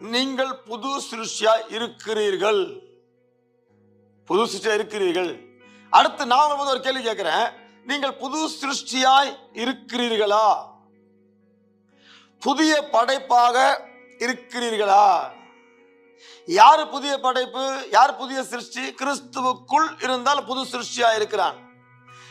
நீங்கள் புது சிருஷ்டியா இருக்கிறீர்கள். புது சிருஷ்டியா இருக்கிறீர்கள். அடுத்து நான் வந்து ஒரு கேள்வி கேட்கிறேன். நீங்கள் புது சிருஷ்டியாய் இருக்கிறீர்களா? புதிய படைப்பாக இருக்கிறீர்களா? யார் புதிய படைப்பு? யார் புதிய சிருஷ்டி? கிறிஸ்துவுக்குள் இருந்தால் புது சிருஷ்டியா இருக்கிறான்.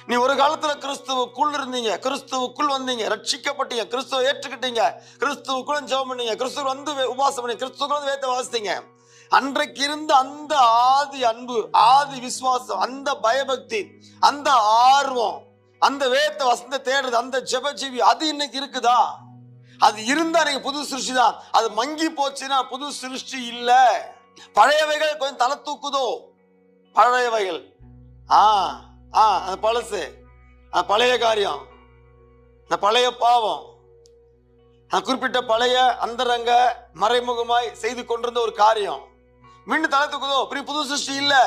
நீ ஒரு காலத்துல கிறிஸ்துவுக்குள் இருந்தீங்க கிறிஸ்துவுக்குள் வந்தீங்க ரட்சிக்கப்பட்டீங்க கிறிஸ்துவ ஏற்றுக்கிட்டீங்க கிறிஸ்துவுக்குள்ள ஜெபம் பண்ணீங்க கிறிஸ்துவ வந்து உபாசம் பண்ணி கிறிஸ்துக்குள்ள வந்து வேத்த வாசித்தீங்க. அன்றைக்கு இருந்த அந்த ஆதி அன்பு ஆதி விசுவாசம் அந்த பயபக்தி அந்த ஆர்வம் அந்த வேத்த வசந்த தேடுறது அந்த ஜெபஜீவி அது இன்னைக்கு இருக்குதா? அது இருந்தா நீங்க புது சிருஷ்டி தான் அது மங்கி போச்சுன்னா புது சிருஷ்டி இல்ல. பழையவைகள் கொஞ்சம் தலை தூக்குதோ? பழையவைகள். ஆ. ஆ அது பழசு. அது பழைய காரியம். அந்த பழைய பாவம். அந்த குறிப்பிட்ட பழைய அந்தரங்க மறைமுகமாய் செய்து கொண்டிருந்த ஒரு காரியம். மீண்டும் தலை தூக்குதோ பெரிய புது சிருஷ்டி இல்லை.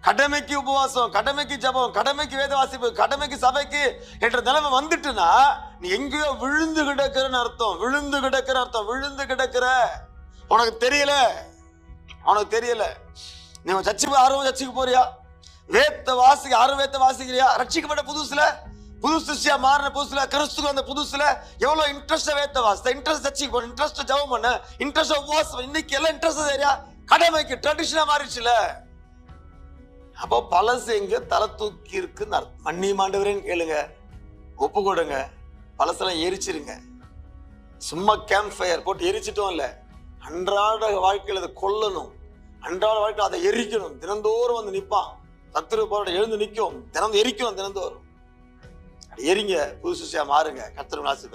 கடமைக்கு உபவாசம் கடமைக்கு ஜபம் கடமைக்கு வேத வாசிப்பு கடமைக்கு சபைக்கு என்ற நிலைமை வந்துட்டுனா நீ எங்கேயோ விழுந்து கிடக்குறன்னு அர்த்தம். விழுந்து கிடக்கிற அர்த்தம். விழுந்து கிடக்கிற. உனக்கு தெரியல. உனக்கு தெரியல. நீ சர்ச்சுக்கு ஆர்வம் சர்ச்சுக்கு போறியா? வேத்த வாசிக்க யாரும் வேத்த வாசிக்கிறியா ரட்சிக்கப்பட்ட புதுசுல? புது சிருஷ்டியா மாறின புதுசுல கிறிஸ்துக்கு அந்த புதுசுல எவ்வளவு இன்ட்ரெஸ்ட் வேத்த வாசி இன்ட்ரெஸ்ட் சர்ச்சுக்கு போன இன்ட்ரெஸ்ட் ஜெபம் பண்ண. இன்ட்ரெஸ்ட் உபவாசம் இன்னைக்கு எல்லாம் இன்ட்ரெஸ்ட் சரியா? கடமைக்கு ட்ரெடிஷனா மாறிடுச்சுல. அப்போ பழசு எங்க? தலை தூக்கி இருக்குன்னு அர்த்தம். மன்னி மாண்டவரேன்னு கேளுங்க. ஒப்பு கொடுங்க. பழசெல்லாம் எரிச்சிருங்க. சும்மா கேம்ப் ஃபயர் போட்டு எரிச்சிட்டோம் இல்ல. அன்றாட வாழ்க்கையில் அதை கொல்லணும். அன்றாட வாழ்க்கையில் அதை எரிக்கணும். தினந்தோறும் வந்து நிற்பான் சத்துரு போராட்டம் எழுந்து நிற்கும் தினம் எரிக்கணும் வரும். எரிங்க புதுசுசியா மாறுங்க கத்திரம் ஆசிர்வதி